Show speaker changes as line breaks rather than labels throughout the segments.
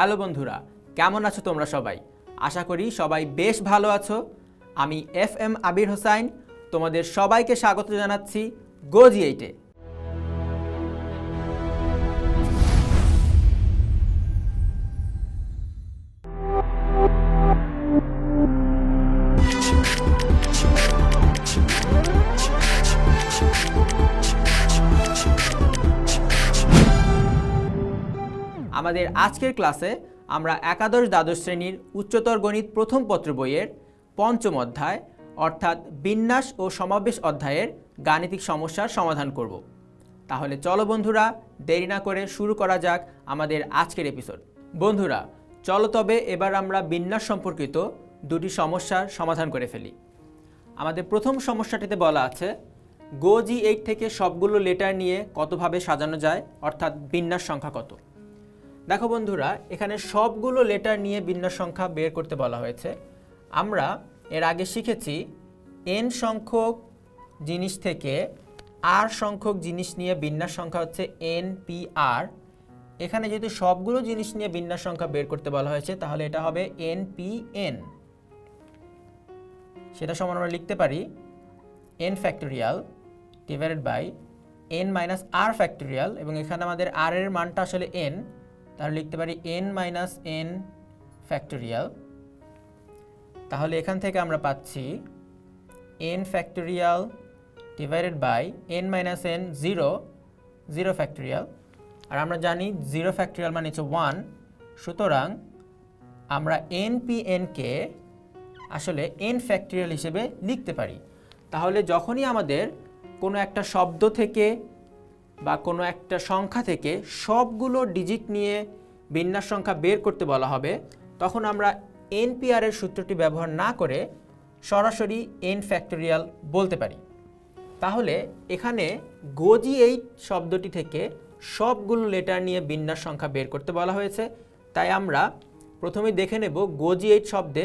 Hello বন্ধুরা, কেমন আছো তোমরা সবাই? আশা করি সবাই বেশ ভালো আছো। আমি এফ এম আবির হোসাইন, তোমাদের সবাইকে স্বাগত জানাচ্ছি গোজি এইটে। আমাদের আজকের ক্লাসে আমরা একাদশ দ্বাদশ শ্রেণির উচ্চতর গণিত প্রথম পত্র বইয়ের পঞ্চম অধ্যায়, অর্থাৎ বিন্যাস ও সমাবেশ অধ্যায়ের গাণিতিক সমস্যার সমাধান করব। তাহলে চলো বন্ধুরা, দেরি না করে শুরু করা যাক আমাদের আজকের এপিসোড বন্ধুরা, চলো তবে এবার আমরা বিন্যাস সম্পর্কিত দুটি সমস্যার সমাধান করে ফেলি। আমাদের প্রথম সমস্যাটিতে বলা আছে, গো জি এইট থেকে সবগুলো লেটার নিয়ে কতভাবে সাজানো যায়, অর্থাৎ বিন্যাস সংখ্যা কত? দেখো বন্ধুরা, এখানে সবগুলো লেটার নিয়ে বিন্যাস সংখ্যা বের করতে বলা হয়েছে। আমরা এর আগে শিখেছি এন সংখ্যক জিনিস থেকে আর সংখ্যক জিনিস নিয়ে বিন্যাস সংখ্যা হচ্ছে এন পি আর এখানে যেহেতু সবগুলো জিনিস নিয়ে বিন্যাস সংখ্যা বের করতে বলা হয়েছে, তাহলে এটা হবে এন পি এন সেটা সমান আমরা লিখতে পারি N factorial divided by N minus R factorial এবং এখানে আমাদের আর এর মানটা আসলে এন তাহলে লিখতে পারি এন মাইনাস এন ফ্যাক্টোরিয়াল তাহলে এখান থেকে আমরা পাচ্ছি N factorial divided by N minus N zero zero factorial আর আমরা জানি জিরো ফ্যাক্টোরিয়াল মানে হচ্ছে ওয়ান সুতরাং আমরা এন পি এনকে আসলে এন ফ্যাক্টোরিয়াল হিসেবে লিখতে পারি। তাহলে যখনই আমাদের কোনো একটা শব্দ থেকে বা কোনো একটা সংখ্যা থেকে সবগুলো ডিজিট নিয়ে বিন্যাস সংখ্যা বের করতে বলা হবে, তখন আমরা এনপিআর এর সূত্রটি ব্যবহার না করে সরাসরি এন ফ্যাক্টোরিয়াল বলতে পারি। তাহলে এখানে গোজি এইট শব্দটি থেকে সবগুলো লেটার নিয়ে বিন্যাস সংখ্যা বের করতে বলা হয়েছে, তাই আমরা প্রথমে দেখে নেব গোজি এইট শব্দে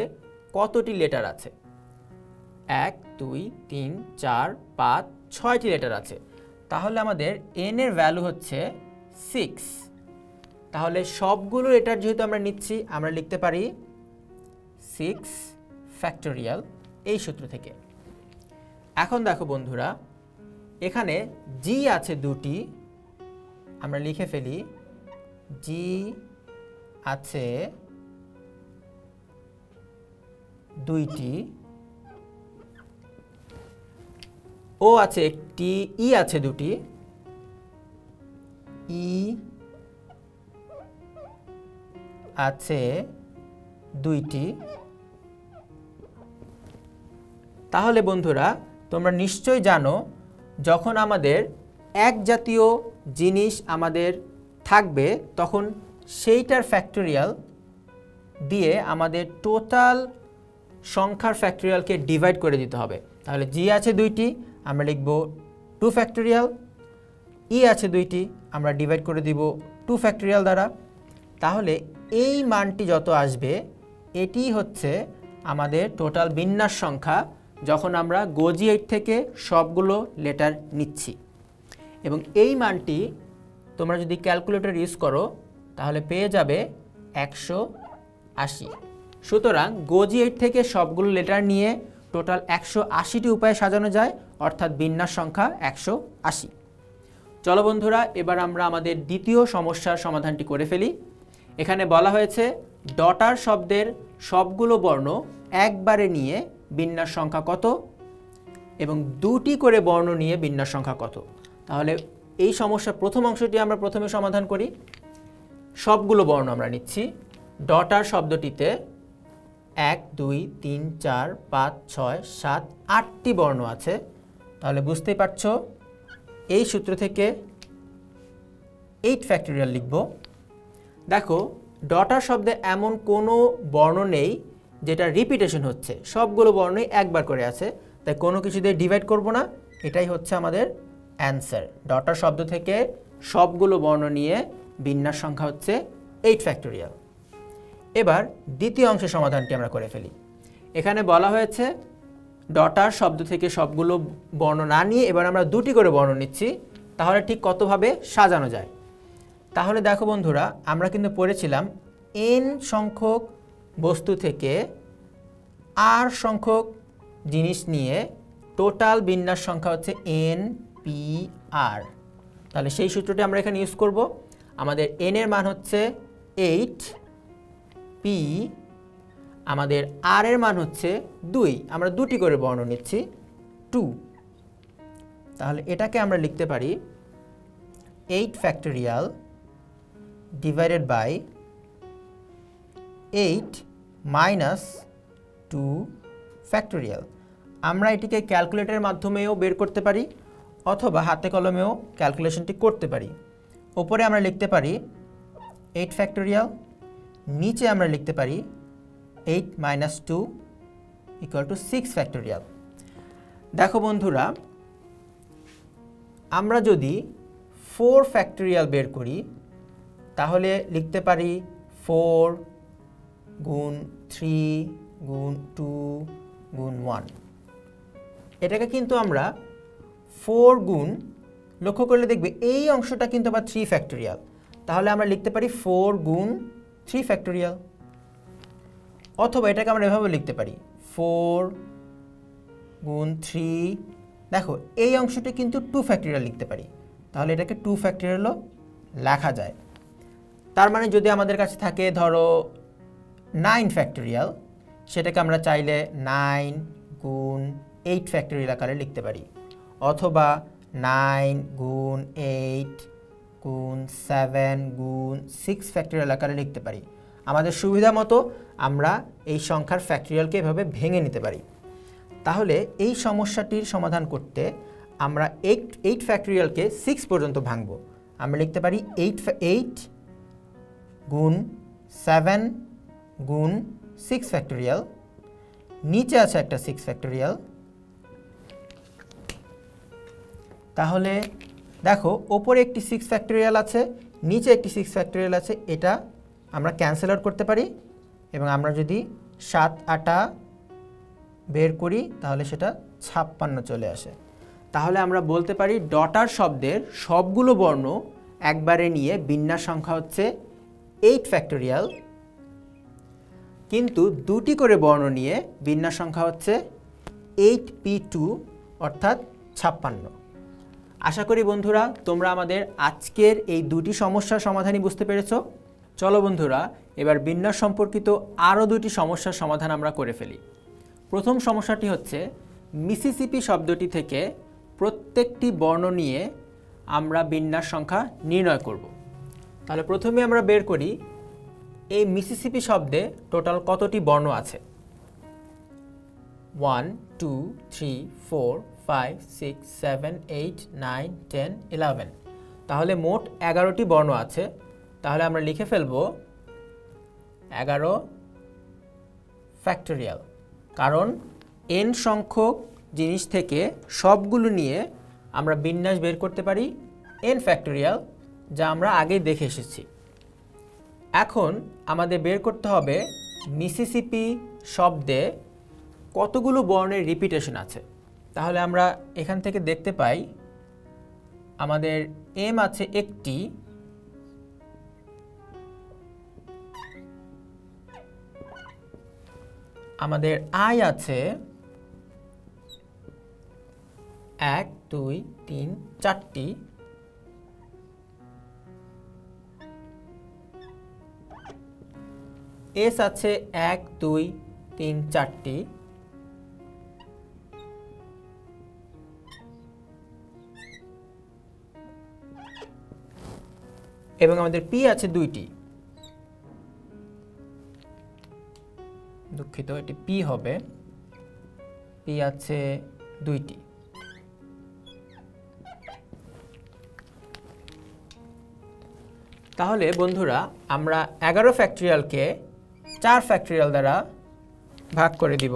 কতটি লেটার আছে। এক, দুই, তিন, চার, পাঁচ, ছয়টি লেটার আছে। তাহলে আমাদের এন এর ভ্যালু হচ্ছে সিক্স তাহলে সবগুলো এটার যেহেতু আমরা নিচ্ছি, আমরা লিখতে পারি সিক্স ফ্যাক্টোরিয়াল এই সূত্র থেকে। এখন দেখো বন্ধুরা, এখানে জি আছে দুটি, আমরা লিখে ফেলি জি আছে দুইটি ও আছে একটি, ই আছে দুটি। ই আছে দুইটি। তাহলে বন্ধুরা, তোমরা নিশ্চয় জানো, যখন আমাদের এক জাতীয় জিনিস আমাদের থাকবে, তখন সেইটার ফ্যাক্টোরিয়াল দিয়ে আমাদের টোটাল সংখ্যার ফ্যাক্টোরিয়ালকে ডিভাইড করে দিতে হবে। তাহলে জি আছে দুইটি আমরা লিখব টু ফ্যাক্টোরিয়াল ই আছে দুইটি, আমরা ডিভাইড করে দিব টু ফ্যাক্টোরিয়াল দ্বারা। তাহলে এই মানটি যত আসবে, এটি হচ্ছে আমাদের টোটাল বিন্যাস সংখ্যা যখন আমরা গোজি এইট থেকে সবগুলো লেটার নিচ্ছি। এবং এই মানটি তোমরা যদি ক্যালকুলেটর ইউজ করো, তাহলে পেয়ে যাবে একশো আশি। সুতরাং গোজি এইট থেকে সবগুলো লেটার নিয়ে টোটাল একশো আশিটি উপায়ে সাজানো যায়। অর্থাৎ বিন্যাস সংখ্যা একশো আশি। চলো বন্ধুরা, এবার আমরা আমাদের দ্বিতীয় সমস্যার সমাধানটি করে ফেলি। এখানে বলা হয়েছে, ডটার শব্দের সবগুলো বর্ণ একবারে নিয়ে বিন্যাস সংখ্যা কত এবং দুটি করে বর্ণ নিয়ে বিন্যাস সংখ্যা কত। তাহলে এই সমস্যার প্রথম অংশটি আমরা প্রথমে সমাধান করি। সবগুলো বর্ণ আমরা নিচ্ছি। ডটার শব্দটিতে এক, দুই, তিন, চার, পাঁচ, ছয়, সাত, আটটি বর্ণ আছে। তাহলে বুঝতেই পারছ, এই সূত্র থেকে এইট ফ্যাক্টোরিয়াল লিখব। দেখো, ডটার শব্দে এমন কোনো বর্ণ নেই যেটা রিপিটেশন হচ্ছে। সবগুলো বর্ণই একবার করে আছে, তাই কোনো কিছু দিয়ে ডিভাইড করব না। এটাই হচ্ছে আমাদের অ্যান্সার ডটার শব্দ থেকে সবগুলো বর্ণ নিয়ে বিন্যাস সংখ্যা হচ্ছে এইট ফ্যাক্টোরিয়াল এবার দ্বিতীয় অংশের সমাধানটি আমরা করে ফেলি। এখানে বলা হয়েছে ডটার শব্দ থেকে সবগুলো বর্ণ না নিয়ে এবার আমরা দুটি করে বর্ণ নিচ্ছি, তাহলে ঠিক কতভাবে সাজানো যায়? তাহলে দেখো বন্ধুরা, আমরা কিন্তু পড়েছিলাম এন সংখ্যক বস্তু থেকে আর সংখ্যক জিনিস নিয়ে টোটাল বিন্যাস সংখ্যা হচ্ছে এন পি আর তাহলে সেই সূত্রটি আমরা এখানে ইউজ করব। আমাদের এন এর মান হচ্ছে এইট পি আমাদের আর এর মান হচ্ছে দুই। আমরা দুটি করে বর্ণ নিচ্ছি টু তাহলে এটাকে আমরা লিখতে পারি eight factorial divided by eight minus two factorial আমরা এটিকে ক্যালকুলেটরের মাধ্যমেও বের করতে পারি, অথবা হাতে কলমেও ক্যালকুলেশনটি করতে পারি। ওপরে আমরা লিখতে পারি এইট ফ্যাক্টোরিয়াল নিচে আমরা লিখতে পারি eight minus two equal to six factorial দেখো বন্ধুরা, আমরা যদি ফোর ফ্যাক্টোরিয়াল বের করি, তাহলে লিখতে পারি ফোর গুণ থ্রি গুণ টু গুণ ওয়ান এটাকে কিন্তু আমরা ফোর গুণ, লক্ষ্য করলে দেখবে এই অংশটা কিন্তু আবার থ্রি ফ্যাক্টোরিয়াল তাহলে আমরা লিখতে পারি ফোর গুণ থ্রি ফ্যাক্টোরিয়াল অথবা এটাকে আমরা এভাবে লিখতে পারি। ফোর গুণ থ্রি দেখো, এই অংশটি কিন্তু টু ফ্যাক্টোরিয়াল লিখতে পারি। তাহলে এটাকে টু ফ্যাক্টোরিয়ালও লেখা যায়। তার মানে যদি আমাদের কাছে থাকে, ধরো নাইন ফ্যাক্টোরিয়াল সেটাকে আমরা চাইলে নাইন গুণ এইট ফ্যাক্টোরিয়াল আকারে লিখতে পারি। অথবা নাইন গুণ এইট গুণ সেভেন গুণ সিক্স ফ্যাক্টোরিয়াল আকারে লিখতে পারি। আমাদের সুবিধা মতো আমরা এই সংখ্যার ফ্যাক্টোরিয়ালকে এভাবে ভেঙে নিতে পারি। তাহলে এই সমস্যাটির সমাধান করতে আমরা এইট এইট ফ্যাক্টোরিয়ালকে সিক্স পর্যন্ত ভাঙব। আমরা লিখতে পারি এইট এইট গুণ সেভেন গুণ সিক্স ফ্যাক্টোরিয়াল নিচে আছে একটা সিক্স ফ্যাক্টোরিয়াল তাহলে দেখো, ওপরে একটি সিক্স ফ্যাক্টোরিয়াল আছে, নিচে একটি সিক্স ফ্যাক্টোরিয়াল আছে, এটা আমরা ক্যান্সেল আউট করতে পারি এবং আমরা যদি সাত আটা বের করি, তাহলে সেটা ছাপ্পান্ন চলে আসে। তাহলে আমরা বলতে পারি ডটার শব্দের সবগুলো বর্ণ একবারে নিয়ে বিন্যাস সংখ্যা হচ্ছে এইট ফ্যাক্টোরিয়াল কিন্তু দুটি করে বর্ণ নিয়ে বিন্যাস সংখ্যা হচ্ছে এইট পি টু অর্থাৎ ছাপ্পান্ন। আশা করি বন্ধুরা, তোমরা আমাদের আজকের এই দুটি সমস্যার সমাধানই বুঝতে পেরেছ। চলো বন্ধুরা, এবার বিন্যাস সম্পর্কিত আরও দুটি সমস্যার সমাধান আমরা করে ফেলি। প্রথম সমস্যাটি হচ্ছে মিসিসিপি শব্দটি থেকে প্রত্যেকটি বর্ণ নিয়ে আমরা বিন্যাস সংখ্যা নির্ণয় করব। তাহলে প্রথমে আমরা বের করি, এই মিসিসিপি শব্দে টোটাল কতটি বর্ণ আছে? One, two, three, four, five, six, seven, eight, nine, ten, eleven. তাহলে মোট এগারোটি বর্ণ আছে। তাহলে আমরা লিখে ফেলব এগারো ফ্যাক্টোরিয়াল কারণ এন সংখ্যক জিনিস থেকে সবগুলো নিয়ে আমরা বিন্যাস বের করতে পারি এন ফ্যাক্টোরিয়াল যা আমরা আগেই দেখে এসেছি। এখন আমাদের বের করতে হবে মিসিসিপি শব্দে কতগুলো বর্ণের রিপিটেশন আছে। তাহলে আমরা এখান থেকে দেখতে পাই, আমাদের এম আছে একটি আমাদের আই আছে এক, দুই, তিন, চারটি। এস আছে এক, দুই, তিন, চারটি। এবং আমাদের পি আছে দুইটি। দুঃখিত, এটি পি হবে। পি আছে দুইটি। তাহলে বন্ধুরা, আমরা এগারো ফ্যাক্টরিয়ালকে চার ফ্যাক্টরিয়াল দ্বারা ভাগ করে দিব।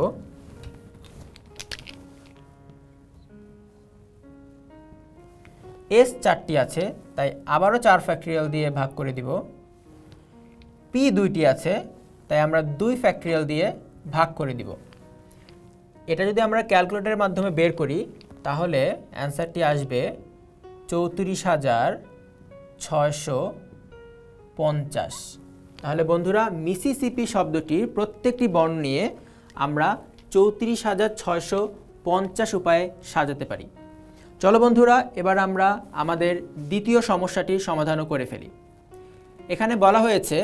এস চারটি আছে, তাই আবারও চার ফ্যাক্টরিয়াল দিয়ে ভাগ করে দিব। পি দুইটি আছে তাই আমরা দুই ফ্যাক্টরিয়াল দিয়ে ভাগ করে দিব এটা যদি আমরা ক্যালকুলেটরের মাধ্যমে বের করি, তাহলে অ্যান্সারটি আসবে চৌত্রিশ হাজার ছয়শো পঞ্চাশ। তাহলে বন্ধুরা মিসিসিপি শব্দটির প্রত্যেকটি বর্ণ নিয়ে আমরা চৌত্রিশ হাজার ছয়শো পঞ্চাশ উপায়ে সাজাতে পারি। চলো বন্ধুরা, এবার আমরা আমাদের দ্বিতীয় সমস্যাটির সমাধানও করে ফেলি। এখানে বলা হয়েছে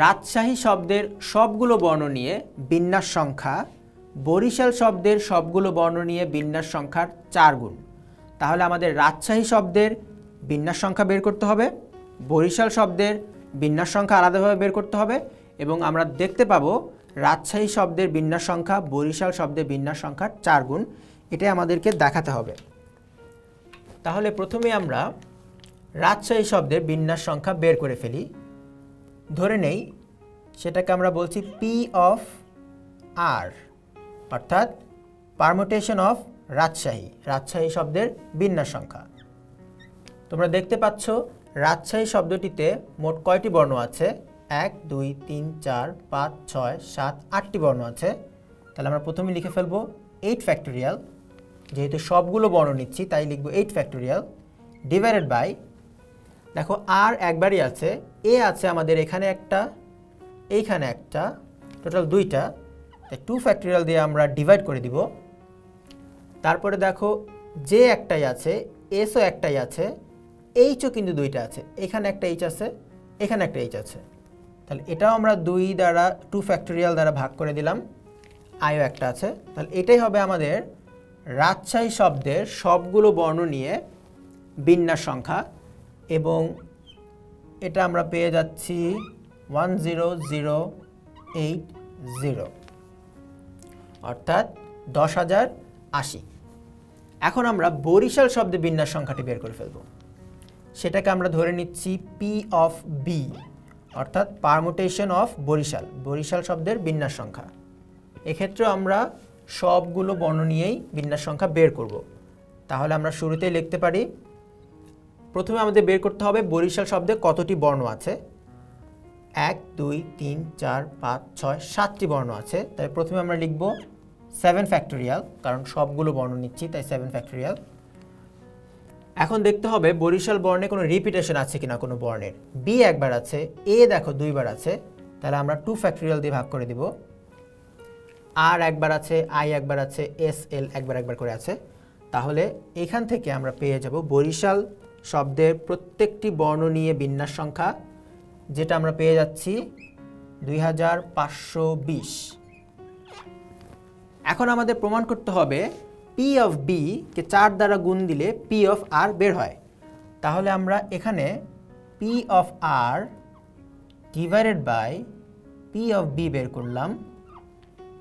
রাজশাহী শব্দের সবগুলো বর্ণ নিয়ে বিন্যাস সংখ্যা, বরিশাল শব্দের সবগুলো বর্ণ নিয়ে বিন্যাস সংখ্যার চার গুণ। তাহলে আমাদের রাজশাহী শব্দের বিন্যাস সংখ্যা বের করতে হবে, বরিশাল শব্দের বিন্যাস সংখ্যা আলাদাভাবে বের করতে হবে এবং আমরা দেখতে পাবো রাজশাহী শব্দের বিন্যাস সংখ্যা, বরিশাল শব্দের বিন্যাস সংখ্যার চার গুণ। এটাই আমাদেরকে দেখাতে হবে। তাহলে প্রথমে আমরা রাজশাহী শব্দের বিন্যাস সংখ্যা বের করে ফেলি। ধরে নেই, সেটাকে আমরা বলছি পি অফ আর অর্থাৎ পারমোটেশন অফ রাজশাহী রাজশাহী শব্দের বিন্যাস সংখ্যা। তোমরা দেখতে পাচ্ছ, রাজশাহী শব্দটিতে মোট কয়টি বর্ণ আছে? এক, দুই, তিন, চার, পাঁচ, ছয়, সাত, আটটি বর্ণ আছে। তাহলে আমরা প্রথমে লিখে ফেলব এইট ফ্যাক্টোরিয়াল যেহেতু সবগুলো বর্ণ নিচ্ছি, তাই লিখব এইট ফ্যাক্টোরিয়াল ডিভাইডেড বাই দেখো, আর একবারই আছে। এ আছে আমাদের এখানে একটা, এইখানে একটা টোটাল দুইটা। টু ফ্যাক্টোরিয়াল দিয়ে আমরা ডিভাইড করে দিব। তারপরে দেখো, যে একটাই আছে এসও একটাই আছে এইচও কিন্তু দুইটা আছে। এখানে একটা এইচ আছে, এখানে একটা এইচ আছে। তাহলে এটাও আমরা দুই দ্বারা টু ফ্যাক্টোরিয়াল দ্বারা ভাগ করে দিলাম। আয়ও একটা আছে। তাহলে এটাই হবে আমাদের রাজশাহী শব্দের সবগুলো বর্ণ নিয়ে বিন্যাস সংখ্যা। এবং এটা আমরা পেয়ে যাচ্ছি one zero zero eight zero, অর্থাৎ দশ হাজার আশি। এখন আমরা বরিশাল শব্দে বিন্যাস সংখ্যাটি বের করে ফেলব। সেটাকে আমরা ধরে নিচ্ছি পি অফ বি অর্থাৎ পারমোটেশন অফ বরিশাল বরিশাল শব্দের বিন্যাস সংখ্যা। এক্ষেত্রে আমরা সবগুলো বর্ণ নিয়েই বিন্যাস সংখ্যা বের করব। তাহলে আমরা শুরুতেই লিখতে পারি প্রথমে আমাদের বের করতে হবে বরিশাল শব্দে কতটি বর্ণ আছে? এক, দুই, তিন, চার, পাঁচ, ছয়, সাতটি বর্ণ আছে। তাই প্রথমে আমরা লিখব সেভেন ফ্যাক্টোরিয়াল কারণ সবগুলো বর্ণ নিচ্ছি, তাই সেভেন ফ্যাক্টোরিয়াল এখন দেখতে হবে বরিশাল বর্ণে কোনো রিপিটেশন আছে কিনা কোনো বর্ণের। বি একবার আছে এ দেখো দুইবার আছে, তাহলে আমরা টু ফ্যাক্টোরিয়াল দিয়ে ভাগ করে দিব। আর একবার আছে আই একবার আছে এস এল একবার একবার করে আছে। তাহলে এখান থেকে আমরা পেয়ে যাব বরিশাল শব্দের প্রত্যেকটি বর্ণ নিয়ে বিন্যাস সংখ্যা, যেটা আমরা পেয়ে যাচ্ছি দুই হাজার পাঁচশো বিশ। এখন আমাদের প্রমাণ করতে হবে পি অফ বি কে চার দ্বারা গুণ দিলে পি অফ আর বের হয়। তাহলে আমরা এখানে P of R divided by P of B বের করলাম।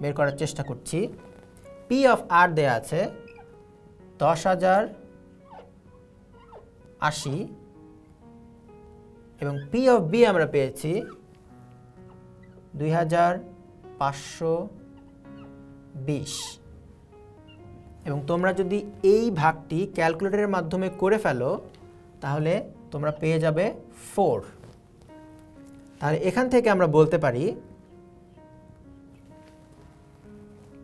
বের করার চেষ্টা করছি। পি অফ আর দেয়া আছে দশ হাজার আশি এবং পি অফ বি আমরা পেয়েছি দুই হাজার পাঁচশো বিশ। এবং তোমরা যদি এই ভাগটি ক্যালকুলেটরের মাধ্যমে করে ফেলো, তাহলে তোমরা পেয়ে যাবে ফোর তাহলে এখান থেকে আমরা বলতে পারি,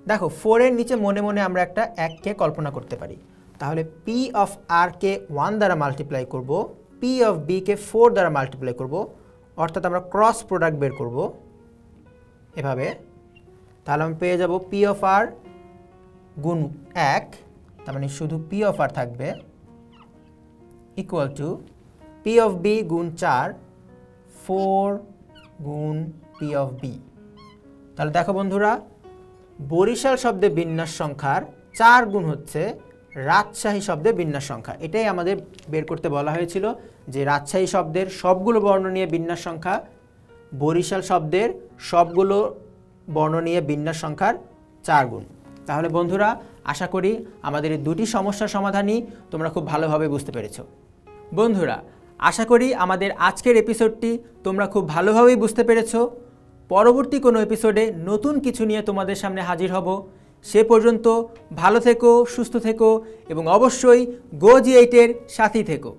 দেখো ফোরের নিচে মনে মনে আমরা একটা এককে কল্পনা করতে পারি। তাহলে পি অফ আর কে ওয়ান দ্বারা মাল্টিপ্লাই করব পি অফ বি কে ফোর দ্বারা মাল্টিপ্লাই করব, অর্থাৎ আমরা ক্রস প্রোডাক্ট বের করব এভাবে। তাহলে আমি পেয়ে যাব পি অফ আর গুণ এক, তার মানে শুধু পি অফ আর থাকবে equal to P of B গুণ চার ফোর গুণ পি অফ বি তাহলে দেখো বন্ধুরা, বরিশাল শব্দে বিন্যাস সংখ্যার চার গুণ হচ্ছে রাজশাহী শব্দে বিন্যাস সংখ্যা। এটাই আমাদের বের করতে বলা হয়েছিল যে রাজশাহী শব্দের সবগুলো বর্ণ নিয়ে বিন্যাস সংখ্যা, বরিশাল শব্দের সবগুলো বর্ণ নিয়ে বিন্যাস সংখ্যার চার গুণ। তাহলে বন্ধুরা, আশা করি আমাদের এই দুটি সমস্যার সমাধানই তোমরা খুব ভালোভাবে বুঝতে পেরেছ। বন্ধুরা, আশা করি আমাদের আজকের এপিসোডটি তোমরা খুব ভালোভাবেই বুঝতে পেরেছ। পরবর্তী কোনো এপিসোডে নতুন কিছু নিয়ে তোমাদের সামনে হাজির হব। সে পর্যন্ত ভালো থেকো সুস্থ থেকো এবং অবশ্যই গো জি এইটের সাথী থেকো।